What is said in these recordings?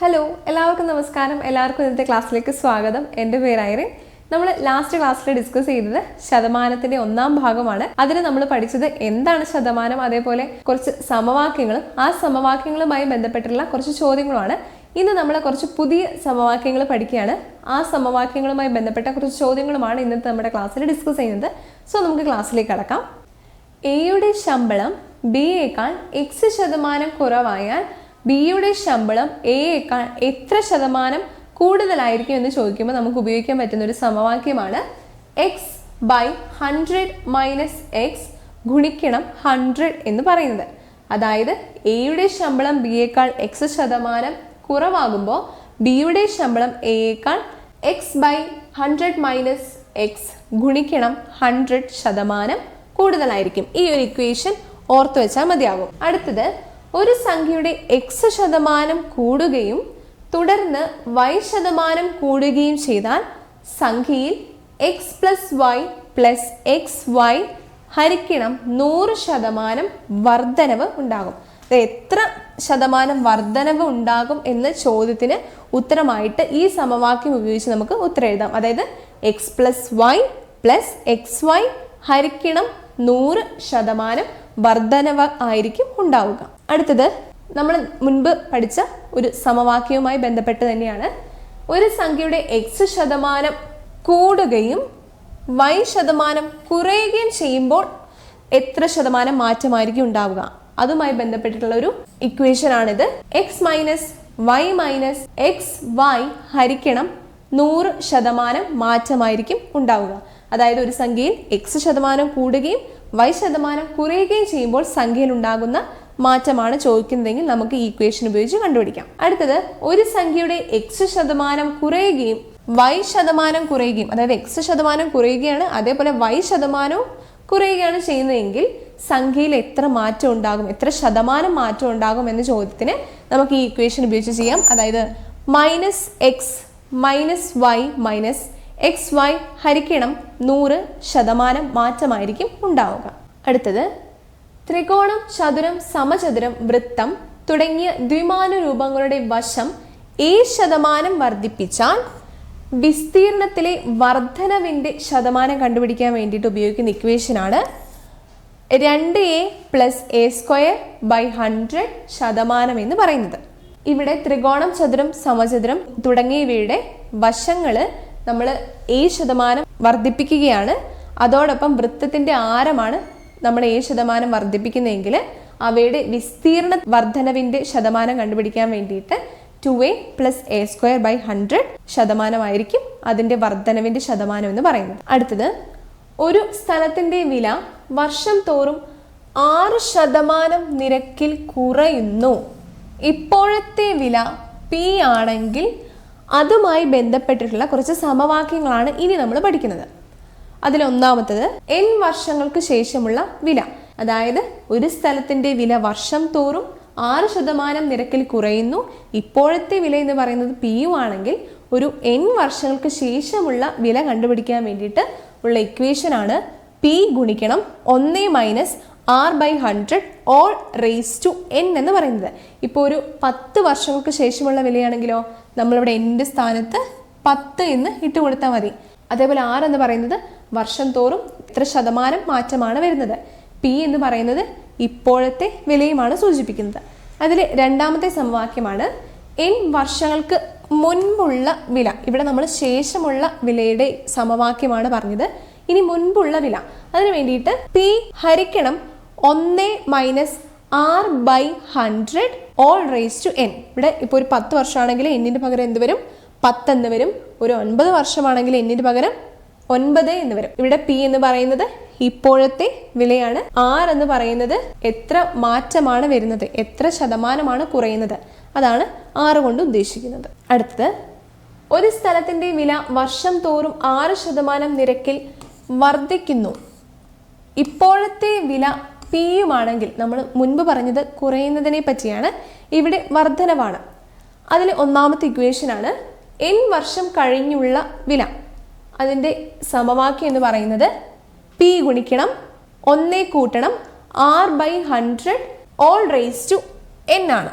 Hello എല്ലാവർക്കും നമസ്കാരം. എല്ലാവർക്കും ഇന്നത്തെ ക്ലാസ്സിലേക്ക് സ്വാഗതം. എന്റെ പേര് ഐറിൻ. നമ്മൾ ലാസ്റ്റ് ക്ലാസ്സിൽ ഡിസ്കസ് ചെയ്തത് ശതമാനത്തിന്റെ ഒന്നാം ഭാഗമാണ്. അതിന് നമ്മൾ പഠിച്ചത് എന്താണ് ശതമാനം? അതേപോലെ കുറച്ച് സമവാക്യങ്ങളും ആ സമവാക്യങ്ങളുമായി ബന്ധപ്പെട്ടുള്ള കുറച്ച് ചോദ്യങ്ങളുമാണ്. ഇന്ന് നമ്മൾ കുറച്ച് പുതിയ സമവാക്യങ്ങൾ പഠിക്കുകയാണ്. ആ സമവാക്യങ്ങളുമായി ബന്ധപ്പെട്ട കുറച്ച് ചോദ്യങ്ങളുമാണ് ഇന്നത്തെ നമ്മുടെ ക്ലാസ്സിൽ ഡിസ്കസ് ചെയ്യുന്നത്. സോ നമുക്ക് ക്ലാസ്സിലേക്ക് കടക്കാം. എയുടെ ശമ്പളം ബിയേക്കാൾ എക്സ് ശതമാനം കുറവായാൽ ബിയുടെ ശമ്പളം എയേക്കാൾ എത്ര ശതമാനം കൂടുതലായിരിക്കും എന്ന് ചോദിക്കുമ്പോൾ നമുക്ക് ഉപയോഗിക്കാൻ പറ്റുന്ന ഒരു സമവാക്യമാണ് X by hundred minus X ഗുണിക്കണം ഹൺഡ്രഡ് എന്ന് പറയുന്നത്. അതായത് എയുടെ ശമ്പളം ബിയേക്കാൾ എക്സ് ശതമാനം കുറവാകുമ്പോൾ ബിയുടെ ശമ്പളം എയേക്കാൾ X by hundred minus X ഗുണിക്കണം ഹൺഡ്രഡ് ശതമാനം കൂടുതലായിരിക്കും. ഈ ഒരു ഇക്വേഷൻ ഓർത്തു വെച്ചാൽ മതിയാകും. അടുത്തത് ഒരു സംഖ്യയുടെ എക്സ് ശതമാനം കൂടുകയും തുടർന്ന് വൈ ശതമാനം കൂടുകയും ചെയ്താൽ സംഖ്യയിൽ X plus Y plus X Y ഹരിക്കണം നൂറ് ശതമാനം വർധനവ് ഉണ്ടാകും. എത്ര ശതമാനം വർധനവ് ഉണ്ടാകും എന്ന ചോദ്യത്തിന് ഉത്തരമായിട്ട് ഈ സമവാക്യം ഉപയോഗിച്ച് നമുക്ക് ഉത്തരം എഴുതാം. അതായത് X plus Y plus X Y ഹരിക്കണം നൂറ് ശതമാനം വർധനവ് ആയിരിക്കും ഉണ്ടാവുക. അടുത്തത് നമ്മൾ മുൻപ് പഠിച്ച ഒരു സമവാക്യവുമായി ബന്ധപ്പെട്ട് തന്നെയാണ് ഒരു സംഖ്യയുടെ എക്സ് ശതമാനം കൂടുകയും വൈ ശതമാനം കുറയുകയും ചെയ്യുമ്പോൾ എത്ര ശതമാനം മാറ്റമായിരിക്കും ഉണ്ടാവുക. അതുമായി ബന്ധപ്പെട്ടിട്ടുള്ള ഒരു ഇക്വേഷൻ ആണിത്. X minus Y minus X Y ഹരിക്കണം നൂറ് ശതമാനം മാറ്റമായിരിക്കും ഉണ്ടാവുക. അതായത് ഒരു സംഖ്യയിൽ എക്സ് ശതമാനം കൂടുകയും വൈ ശതമാനം കുറയുകയും ചെയ്യുമ്പോൾ സംഖ്യയിൽ ഉണ്ടാകുന്ന മാറ്റമാണ് ചോദിക്കുന്നതെങ്കിൽ നമുക്ക് ഈക്വേഷൻ ഉപയോഗിച്ച് കണ്ടുപിടിക്കാം. അടുത്തത് ഒരു സംഖ്യയുടെ എക്സ് ശതമാനം കുറയുകയും വൈ ശതമാനം കുറയുകയും അതായത് എക്സ് ശതമാനം കുറയുകയാണ് അതേപോലെ വൈ ശതമാനവും കുറയുകയാണ് ചെയ്യുന്നതെങ്കിൽ സംഖ്യയിൽ എത്ര മാറ്റം ഉണ്ടാകും എത്ര ശതമാനം മാറ്റം ഉണ്ടാകും എന്ന ചോദ്യത്തിന് നമുക്ക് ഈ ഇക്വേഷൻ ഉപയോഗിച്ച് ചെയ്യാം. അതായത് minus X minus Y minus X Y ഹരിക്കണം നൂറ് ശതമാനം മാറ്റമായിരിക്കും ഉണ്ടാവുക. അടുത്തത് ത്രികോണം ചതുരം സമചതുരം വൃത്തം തുടങ്ങിയ ദ്വിമാന രൂപങ്ങളുടെ വശം ഏ ശതമാനം വർദ്ധിപ്പിച്ചാൽ വിസ്തീർണത്തിലെ വർധനവിന്റെ ശതമാനം കണ്ടുപിടിക്കാൻ വേണ്ടിയിട്ട് ഉപയോഗിക്കുന്ന ഇക്വേഷനാണ് രണ്ട് A plus A square by hundred ശതമാനം എന്ന് പറയുന്നത്. ഇവിടെ ത്രികോണം ചതുരം സമചതുരം തുടങ്ങിയവയുടെ വശങ്ങൾ നമ്മൾ ഏഴ് ശതമാനം വർദ്ധിപ്പിക്കുകയാണ്. അതോടൊപ്പം വൃത്തത്തിന്റെ ആരമാണ് നമ്മൾ ഏഴ് ശതമാനം വർദ്ധിപ്പിക്കുന്നതെങ്കിൽ അവയുടെ വിസ്തീർണ വർധനവിന്റെ ശതമാനം കണ്ടുപിടിക്കാൻ വേണ്ടിയിട്ട് two A plus A square by hundred ശതമാനമായിരിക്കും അതിന്റെ വർധനവിന്റെ ശതമാനം എന്ന് പറയുന്നത്. അടുത്തത് ഒരു സ്ഥലത്തിന്റെ വില വർഷം തോറും ആറ് ശതമാനം നിരക്കിൽ കുറയുന്നു. ഇപ്പോഴത്തെ വില പി ആണെങ്കിൽ അതുമായി ബന്ധപ്പെട്ടിട്ടുള്ള കുറച്ച് സമവാക്യങ്ങളാണ് ഇനി നമ്മൾ പഠിക്കുന്നത്. അതിലൊന്നാമത്തത് എൻ വർഷങ്ങൾക്ക് ശേഷമുള്ള വില. അതായത് ഒരു സ്ഥലത്തിന്റെ വില വർഷം തോറും ആറ് ശതമാനം നിരക്കിൽ കുറയുന്നു. ഇപ്പോഴത്തെ വില എന്ന് പറയുന്നത് പി യു ആണെങ്കിൽ ഒരു എൻ വർഷങ്ങൾക്ക് ശേഷമുള്ള വില കണ്ടുപിടിക്കാൻ വേണ്ടിയിട്ട് ഉള്ള ഇക്വേഷൻ ആണ് പി ഗുണിക്കണം ഒന്ന് minus R by hundred whole raise to N എന്ന് പറയുന്നത്. ഇപ്പോൾ ഒരു പത്ത് വർഷങ്ങൾക്ക് ശേഷമുള്ള വിലയാണെങ്കിലോ നമ്മളിവിടെ എന്റെ സ്ഥാനത്ത് പത്ത് എന്ന് ഇട്ട് കൊടുത്താൽ മതി. അതേപോലെ ആർ എന്ന് പറയുന്നത് വർഷം തോറും ഇത്ര ശതമാനം മാറ്റമാണ് വരുന്നത്. പി എന്ന് പറയുന്നത് ഇപ്പോഴത്തെ വിലയുമാണ് സൂചിപ്പിക്കുന്നത്. അതിൽ രണ്ടാമത്തെ സമവാക്യമാണ് എൻ വർഷങ്ങൾക്ക് മുൻപുള്ള വില. ഇവിടെ നമ്മൾ ശേഷമുള്ള വിലയുടെ സമവാക്യമാണ് പറഞ്ഞത്. ഇനി മുൻപുള്ള വില. അതിനു വേണ്ടിയിട്ട് പി ഹരിക്കണം ഒന്ന് minus R by hundred whole raise to N ഇവിടെ ഇപ്പോൾ ഒരു പത്ത് വർഷമാണെങ്കിൽ എന്നിന്റെ പകരം എന്ത് വരും? പത്ത് എന്ന് വരും. ഒരു ഒൻപത് വർഷമാണെങ്കിൽ എന്നിന്റെ പകരം ഒൻപത് എന്ന് വരും. ഇവിടെ പി എന്ന് പറയുന്നത് ഇപ്പോഴത്തെ വിലയാണ്. ആർ എന്ന് പറയുന്നത് എത്ര മാറ്റമാണ് വരുന്നത്? എത്ര ശതമാനമാണ് കുറയുന്നത്? അതാണ് ആറ് കൊണ്ട് ഉദ്ദേശിക്കുന്നത്. അടുത്തത് ഒരു സ്ഥലത്തിന്റെ വില വർഷം തോറും ആറ് ശതമാനം നിരക്കിൽ വർദ്ധിക്കുന്നു. ഇപ്പോഴത്തെ വില പിയുമാണെങ്കിൽ നമ്മൾ മുൻപ് പറഞ്ഞത് കുറയുന്നതിനെ പറ്റിയാണ്. ഇവിടെ വർധനവാണ്. അതിൽ ഒന്നാമത്തെ ഇക്വേഷനാണ് എൻ വർഷം കഴിഞ്ഞുള്ള വില. അതിന്റെ സമവാക്യം എന്ന് പറയുന്നത് പി ഗുണിക്കണം ഒന്നേ കൂട്ടണം R by hundred whole raise to N ആണ്.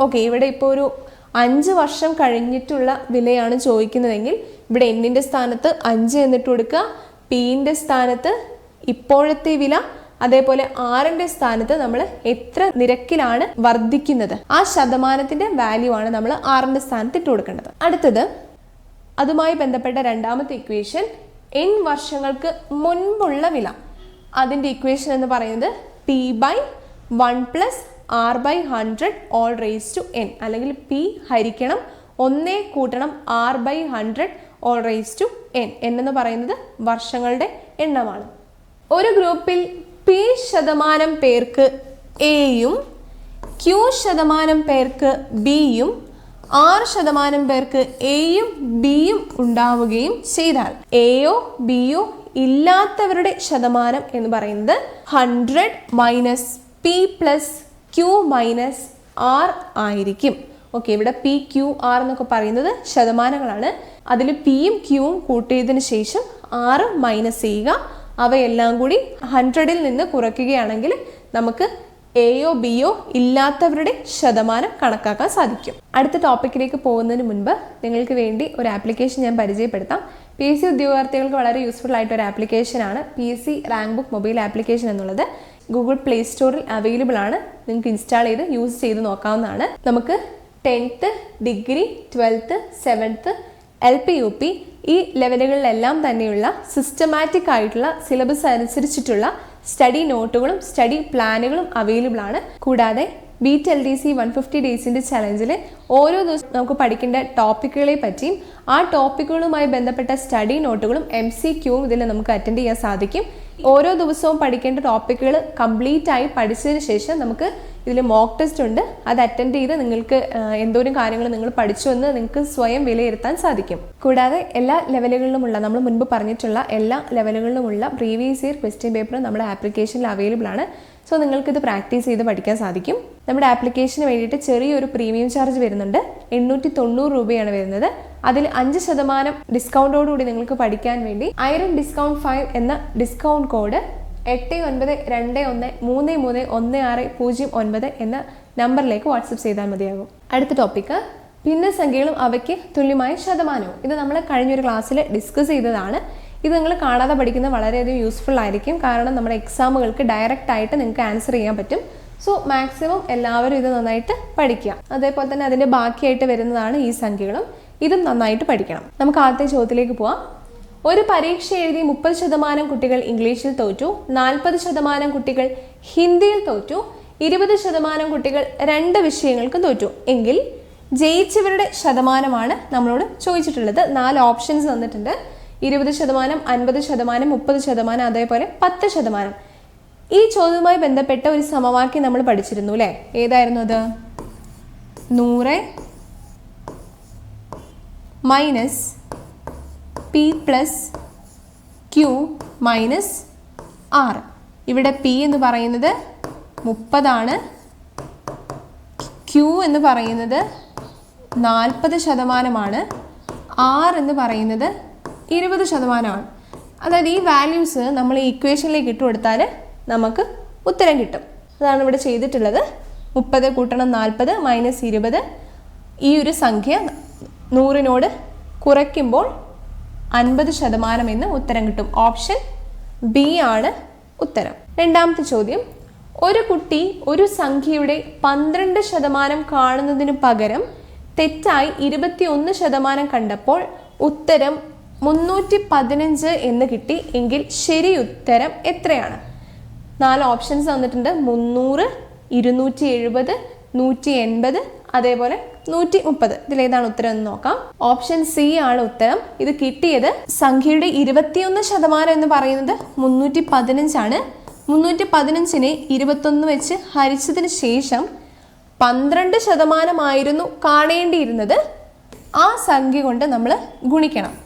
ഓക്കെ ഇവിടെ ഇപ്പോൾ ഒരു അഞ്ച് വർഷം കഴിഞ്ഞിട്ടുള്ള വിലയാണ് ചോദിക്കുന്നതെങ്കിൽ ഇവിടെ എന്നിന്റെ സ്ഥാനത്ത് അഞ്ച് എന്നിട്ട് കൊടുക്കുക. പീന്റെ സ്ഥാനത്ത് ഇപ്പോഴത്തെ വില അതേപോലെ ആറിന്റെ സ്ഥാനത്ത് നമ്മൾ എത്ര നിരക്കിലാണ് വർദ്ധിക്കുന്നത്. ആ ശതമാനത്തിന്റെ വാല്യൂ ആണ് നമ്മൾ ആറിന്റെ സ്ഥാനത്ത് ഇട്ട് കൊടുക്കേണ്ടത്. അടുത്തത് അതുമായി ബന്ധപ്പെട്ട രണ്ടാമത്തെ ഇക്വേഷൻ എൻ വർഷങ്ങൾക്ക് മുൻപുള്ള വില. അതിന്റെ ഇക്വേഷൻ എന്ന് പറയുന്നത് P by one plus R by hundred whole raise to N അല്ലെങ്കിൽ പി ഹരിക്കണം ഒന്നേ കൂട്ടണം R by hundred whole raise to N N എന്ന് പറയുന്നത് വർഷങ്ങളുടെ എണ്ണമാണ്. ഒരു ഗ്രൂപ്പിൽ പി ശതമാനം പേർക്ക് എയും ക്യൂ ശതമാനം പേർക്ക് ബിയും ആറ് ശതമാനം പേർക്ക് എയും ബിയും ഉണ്ടാവുകയും ചെയ്താൽ എയോ ബിയോ ഇല്ലാത്തവരുടെ ശതമാനം എന്ന് പറയുന്നത് hundred minus P plus Q minus R ആയിരിക്കും. ഓക്കെ ഇവിടെ പി ക്യൂ ആർ എന്നൊക്കെ പറയുന്നത് ശതമാനങ്ങളാണ്. അതിൽ പിയും ക്യൂവും കൂട്ടിയതിന് ശേഷം ആറ് മൈനസ് ചെയ്യുക. അവയെല്ലാം കൂടി ഹൺഡ്രഡിൽ നിന്ന് കുറയ്ക്കുകയാണെങ്കിൽ നമുക്ക് എയോ ബിയോ ഇല്ലാത്തവരുടെ ശതമാനം കണക്കാക്കാൻ സാധിക്കും. അടുത്ത ടോപ്പിക്കിലേക്ക് പോകുന്നതിന് മുൻപ് നിങ്ങൾക്ക് വേണ്ടി ഒരു ആപ്ലിക്കേഷൻ ഞാൻ പരിചയപ്പെടുത്താം. പി എസ് സി ഉദ്യോഗാർത്ഥികൾക്ക് വളരെ യൂസ്ഫുൾ ആയിട്ട് ഒരു ആപ്ലിക്കേഷനാണ് P S C rank book mobile application എന്നുള്ളത്. ഗൂഗിൾ പ്ലേ സ്റ്റോറിൽ അവൈലബിൾ ആണ്. നിങ്ങൾക്ക് ഇൻസ്റ്റാൾ ചെയ്ത് യൂസ് ചെയ്ത് നോക്കാവുന്നതാണ്. നമുക്ക് tenth degree twelfth seventh L P U P ഈ ലെവലുകളിലെല്ലാം തന്നെയുള്ള സിസ്റ്റമാറ്റിക് ആയിട്ടുള്ള സിലബസ് അനുസരിച്ചിട്ടുള്ള സ്റ്റഡി നോട്ടുകളും സ്റ്റഡി പ്ലാനുകളും അവൈലബിൾ ആണ്. കൂടാതെ beat L D C one fifty ഡേയ്സിന്റെ ചലഞ്ചിൽ ഓരോ ദിവസം നമുക്ക് പഠിക്കേണ്ട ടോപ്പിക്കുകളെ പറ്റിയും ആ ടോപ്പിക്കുകളുമായി ബന്ധപ്പെട്ട സ്റ്റഡി നോട്ടുകളും എം സി ക്യൂവും ഇതിൽ നമുക്ക് അറ്റൻഡ് ചെയ്യാൻ സാധിക്കും. ഓരോ ദിവസവും പഠിക്കേണ്ട ടോപ്പിക്കുകൾ കംപ്ലീറ്റ് ആയി പഠിച്ചതിന് ശേഷം നമുക്ക് ഇതിൽ മോക്ക് ടെസ്റ്റ് ഉണ്ട്. അത് അറ്റൻഡ് ചെയ്ത് നിങ്ങൾക്ക് എന്തോരം കാര്യങ്ങൾ നിങ്ങൾ പഠിച്ചു എന്ന് നിങ്ങൾക്ക് സ്വയം വിലയിരുത്താൻ സാധിക്കും. കൂടാതെ എല്ലാ ലെവലുകളിലുമുള്ള നമ്മൾ മുൻപ് പറഞ്ഞിട്ടുള്ള എല്ലാ ലെവലുകളിലുമുള്ള പ്രീവിയസ് ഇയർ ക്വസ്റ്റ്യൻ പേപ്പർ നമ്മുടെ ആപ്ലിക്കേഷനിൽ അവൈലബിൾ ആണ്. സോ നിങ്ങൾക്കിത് പ്രാക്ടീസ് ചെയ്ത് പഠിക്കാൻ സാധിക്കും. നമ്മുടെ ആപ്ലിക്കേഷന് വേണ്ടിയിട്ട് ചെറിയൊരു പ്രീമിയം ചാർജ് വരുന്നുണ്ട്. എണ്ണൂറ്റി തൊണ്ണൂറ് രൂപയാണ് വരുന്നത്. അതിൽ അഞ്ച് ശതമാനം ഡിസ്കൗണ്ടോടുകൂടി നിങ്ങൾക്ക് പഠിക്കാൻ വേണ്ടി ഐറൺ ഡിസ്കൗണ്ട് ഫൈവ് എന്ന ഡിസ്കൗണ്ട് കോഡ് എട്ട് ഒൻപത് രണ്ട് ഒന്ന് മൂന്ന് മൂന്ന് ഒന്ന് ആറ് പൂജ്യം ഒൻപത് എന്ന നമ്പറിലേക്ക് വാട്സപ്പ് ചെയ്താൽ മതിയാകും. അടുത്ത ടോപ്പിക്ക് ഭിന്നസംഖ്യകളും അവയ്ക്ക് തുല്യമായ ശതമാനവും. ഇത് നമ്മൾ കഴിഞ്ഞൊരു ക്ലാസ്സിൽ ഡിസ്കസ് ചെയ്തതാണ്. ഇത് നിങ്ങൾ കാണാതെ പഠിക്കുന്നത് വളരെയധികം യൂസ്ഫുൾ ആയിരിക്കും. കാരണം നമ്മുടെ എക്സാമുകൾക്ക് ഡയറക്റ്റ് ആയിട്ട് നിങ്ങൾക്ക് ആൻസർ ചെയ്യാൻ പറ്റും. സോ മാക്സിമം എല്ലാവരും ഇത് നന്നായിട്ട് പഠിക്കുക. അതേപോലെ തന്നെ അതിന്റെ ബാക്കിയായിട്ട് വരുന്നതാണ് ഈ സംഖ്യകളും. ഇതും നന്നായിട്ട് പഠിക്കണം. നമുക്ക് ആദ്യത്തെ ചോദ്യത്തിലേക്ക് പോവാം. ഒരു പരീക്ഷ എഴുതി മുപ്പത് ശതമാനം കുട്ടികൾ ഇംഗ്ലീഷിൽ തോറ്റു നാൽപ്പത് ശതമാനം കുട്ടികൾ ഹിന്ദിയിൽ തോറ്റു ഇരുപത് ശതമാനം കുട്ടികൾ രണ്ട് വിഷയങ്ങൾക്കും തോറ്റു. എങ്കിൽ ജയിച്ചവരുടെ ശതമാനമാണ് നമ്മളോട് ചോദിച്ചിട്ടുള്ളത്. നാല് ഓപ്ഷൻസ് തന്നിട്ടുണ്ട്. ഇരുപത് ശതമാനം അൻപത് ശതമാനം മുപ്പത് ശതമാനം അതേപോലെ പത്ത് ശതമാനം. ഈ ചോദ്യവുമായി ബന്ധപ്പെട്ട ഒരു സമവാക്യം നമ്മൾ പഠിച്ചിരുന്നു അല്ലേ? ഏതായിരുന്നു അത്? നൂറ് minus P plus Q minus R ഇവിടെ പി എന്ന് പറയുന്നത് മുപ്പതാണ്. ക്യൂ എന്ന് പറയുന്നത് നാൽപ്പത് ശതമാനമാണ്. ആർ എന്ന് പറയുന്നത് ഇരുപത് ശതമാനമാണ്. അതായത് ഈ വാല്യൂസ് നമ്മൾ ഈ ഇക്വേഷനിലേക്ക് ഇട്ട് കൊടുത്താൽ നമുക്ക് ഉത്തരം കിട്ടും. അതാണ് ഇവിടെ ചെയ്തിട്ടുള്ളത്. മുപ്പത് കൂട്ടണം നാൽപ്പത് മൈനസ് ഇരുപത്. ഈ ഒരു സംഖ്യ നൂറിനോട് കുറയ്ക്കുമ്പോൾ അൻപത് ശതമാനം എന്ന് ഉത്തരം കിട്ടും. ഓപ്ഷൻ ബി ആണ് ഉത്തരം. രണ്ടാമത്തെ ചോദ്യം. ഒരു കുട്ടി ഒരു സംഖ്യയുടെ പന്ത്രണ്ട് ശതമാനം കാണുന്നതിന് പകരം തെറ്റായി ഇരുപത്തിയൊന്ന് ശതമാനം കണ്ടപ്പോൾ ഉത്തരം മുന്നൂറ്റി പതിനഞ്ച് എന്ന് കിട്ടി എങ്കിൽ ശരി ഉത്തരം എത്രയാണ്? നാല് ഓപ്ഷൻസ് തന്നിട്ടുണ്ട്. മുന്നൂറ് ഇരുന്നൂറ്റി എഴുപത് നൂറ്റി എൺപത് അതേപോലെ നൂറ്റി മുപ്പത് ഇതിലേതാണ് ഉത്തരം എന്ന് നോക്കാം. ഓപ്ഷൻ സി ആണ് ഉത്തരം. ഇത് കിട്ടിയത് സംഖ്യയുടെ ഇരുപത്തിയൊന്ന് ശതമാനം എന്ന് പറയുന്നത് മുന്നൂറ്റി പതിനഞ്ചാണ് മുന്നൂറ്റി പതിനഞ്ചിനെ ഇരുപത്തൊന്ന് വെച്ച് ഹരിച്ചതിന് ശേഷം പന്ത്രണ്ട് ശതമാനമായിരുന്നു കാണേണ്ടിയിരുന്നത്. ആ സംഖ്യ കൊണ്ട് നമ്മൾ ഗുണിക്കണം.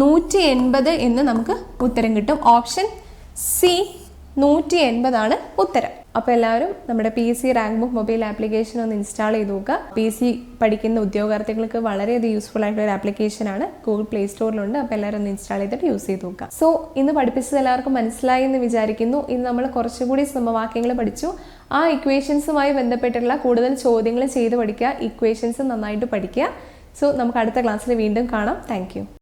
നൂറ്റി എൺപത് എന്ന് നമുക്ക് ഉത്തരം കിട്ടും. ഓപ്ഷൻ സി നൂറ്റി എൺപതാണ് ഉത്തരം. അപ്പോൾ എല്ലാവരും നമ്മുടെ P C rank book mobile application ഒന്ന് ഇൻസ്റ്റാൾ ചെയ്ത് നോക്കുക. പി സി പഠിക്കുന്ന ഉദ്യോഗാർത്ഥികൾക്ക് വളരെയധികം യൂസ്ഫുൾ ആയിട്ടുള്ള ഒരു ആപ്ലിക്കേഷൻ ആപ്ലിക്കേഷനാണ് ഗൂഗിൾ പ്ലേ സ്റ്റോറിലുണ്ട് അപ്പോൾ എല്ലാവരും ഒന്ന് ഇൻസ്റ്റാൾ ചെയ്തിട്ട് യൂസ് ചെയ്ത് നോക്കുക. സോ ഇന്ന് പഠിപ്പിച്ചത് എല്ലാവർക്കും മനസ്സിലായി എന്ന് വിചാരിക്കുന്നു. ഇന്ന് നമ്മൾ കുറച്ചുകൂടി സമവാക്യങ്ങൾ പഠിച്ചു. ആ ഇക്വേഷൻസുമായി ബന്ധപ്പെട്ടുള്ള കൂടുതൽ ചോദ്യങ്ങൾ ചെയ്ത് പഠിക്കുക. ഇക്വേഷൻസ് നന്നായിട്ട് പഠിക്കുക. സോ നമുക്ക് അടുത്ത ക്ലാസ്സിൽ വീണ്ടും കാണാം. താങ്ക്